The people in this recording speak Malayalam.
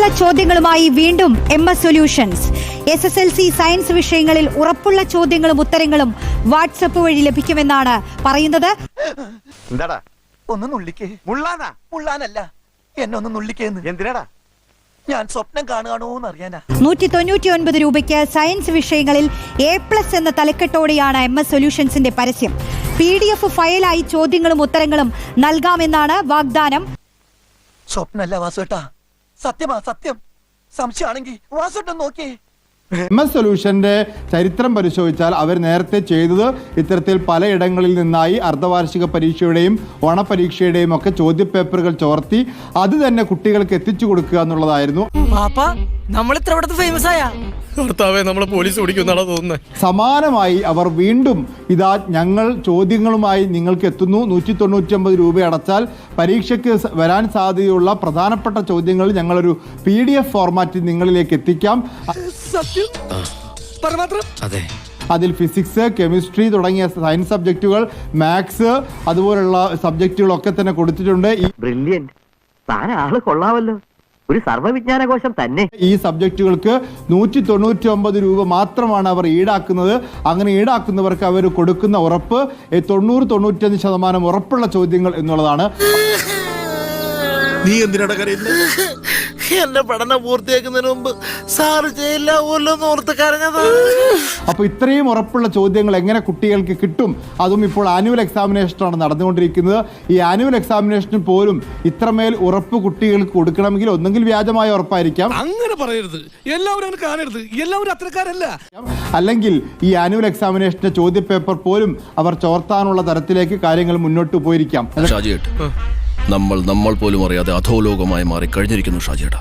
ഉറപ്പുള്ള ചോദ്യങ്ങളുമായി വീണ്ടും M S solutions. S S L C science വിഷയങ്ങളിൽ ഉറപ്പുള്ള ചോദ്യങ്ങളും ഉത്തരങ്ങളും വാട്സപ്പ് വഴി ലഭിക്കുമെന്നാണ് പറയുന്നത്. ഒന്ന് നുള്ളിക്കേ. മുള്ളാനാ? മുള്ളാനല്ല. നുള്ളിക്കേന്ന്. എന്തിനാടാ? ഞാൻ സ്വപ്നം കാണുകയാണോന്ന് അറിയാനാ നൂറ്റി തൊണ്ണൂറ്റി ഒൻപത് രൂപയ്ക്ക് സയൻസ് വിഷയങ്ങളിൽ എ പ്ലസ് എന്ന തലക്കെട്ടോടെയാണ് എം എസ് സൊല്യൂഷൻസിന്റെ പരസ്യം. പി ഡി എഫ് ഫയലായി ചോദ്യങ്ങളും ഉത്തരങ്ങളും നൽകാമെന്നാണ് വാഗ്ദാനം. സ്വപ്നല്ല വാസുവേട്ടാ. സത്യമാ സത്യം. സംശയമാണെങ്കിൽ വാസോട്ടം നോക്കിയേ എം എസ് സൊല്യൂഷന്റെ ചരിത്രം പരിശോധിച്ചാൽ അവർ നേരത്തെ ചെയ്തത് ഇത്തരത്തിൽ പലയിടങ്ങളിൽ നിന്നായി അർദ്ധവാർഷിക പരീക്ഷയുടെയും ഓണപരീക്ഷയുടെയും ഒക്കെ ചോദ്യപേപ്പറുകൾ ചോർത്തി അത് തന്നെ കുട്ടികൾക്ക് എത്തിച്ചു കൊടുക്കുക എന്നുള്ളതായിരുന്നു. നമ്മൾ ഇത്ര ഇവിടുത്തെ ഫേമസ് ആയ? ഭർത്താവെ നമ്മളെ പോലീസ് ഓടിക്കുന്നാണോ തോന്നുന്നത് സമാനമായി അവർ വീണ്ടും ഇതാ ഞങ്ങൾ ചോദ്യങ്ങളുമായി നിങ്ങൾക്ക് എത്തുന്നു. നൂറ്റി തൊണ്ണൂറ്റി ഒമ്പത് രൂപ അടച്ചാൽ പരീക്ഷയ്ക്ക് വരാൻ സാധ്യതയുള്ള പ്രധാനപ്പെട്ട ചോദ്യങ്ങൾ ഞങ്ങളൊരു പി ഡി എഫ് ഫോർമാറ്റിൽ നിങ്ങളിലേക്ക് എത്തിക്കാം. അതെ. അതിൽ ഫിസിക്സ് കെമിസ്ട്രി തുടങ്ങിയ സയൻസ് സബ്ജക്റ്റുകൾ മാത്സ് അതുപോലുള്ള സബ്ജക്റ്റുകളൊക്കെ തന്നെ കൊടുത്തിട്ടുണ്ട്. ഈ ബ്രില്യന്റ് താൻ ആൾ കൊള്ളാമല്ലോ. ഒരു സർവവിജ്ഞാനകോശം തന്നെ. ഈ സബ്ജക്റ്റുകൾക്ക് നൂറ്റി തൊണ്ണൂറ്റി ഒമ്പത് രൂപ മാത്രമാണ് അവർ ഈടാക്കുന്നത്. അങ്ങനെ ഈടാക്കുന്നവർക്ക് അവർ കൊടുക്കുന്ന ഉറപ്പ് തൊണ്ണൂറ് തൊണ്ണൂറ്റഞ്ച് ശതമാനം ഉറപ്പുള്ള ചോദ്യങ്ങൾ എന്നുള്ളതാണ്. നീ എന്തിനാ കരയുന്നത് എന്റെ പഠനം പൂർത്തിയാക്കുന്നതിന് മുമ്പ് സാറ് ചെയ്യില്ലാവൂല്ലോ എന്ന് ഓർത്ത് കരഞ്ഞത്. അപ്പോൾ ഇത്രയും ഉറപ്പുള്ള ചോദ്യങ്ങൾ എങ്ങനെ കുട്ടികൾക്ക് കിട്ടും? അതും ഇപ്പോൾ ആനുവൽ എക്സാമിനേഷനാണ് നടന്നുകൊണ്ടിരിക്കുന്നത്. ഈ ആനുവൽ എക്സാമിനേഷന് പോലും ഇത്രമേൽ ഉറപ്പ് കുട്ടികൾക്ക് കൊടുക്കണമെങ്കിൽ ഒന്നെങ്കിൽ വ്യാജമായ ഉറപ്പായിരിക്കാം. അങ്ങനെ പറയരുത്. എല്ലാവരും അങ്ങനെ കാണരുത്. എല്ലാവരും അത്രക്കാരല്ല അല്ലെങ്കിൽ ഈ ആനുവൽ എക്സാമിനേഷന്റെ ചോദ്യപേപ്പർ പോലും അവർ ചോർത്താനുള്ള തരത്തിലേക്ക് കാര്യങ്ങൾ മുന്നോട്ട് പോയിരിക്കാം. ഷാജിയേട്ട് നമ്മൾ നമ്മൾ പോലും അറിയാതെ അധോലോകമായി മാറി കഴിഞ്ഞിരിക്കുന്നു ഷാജിയേട്ടാ.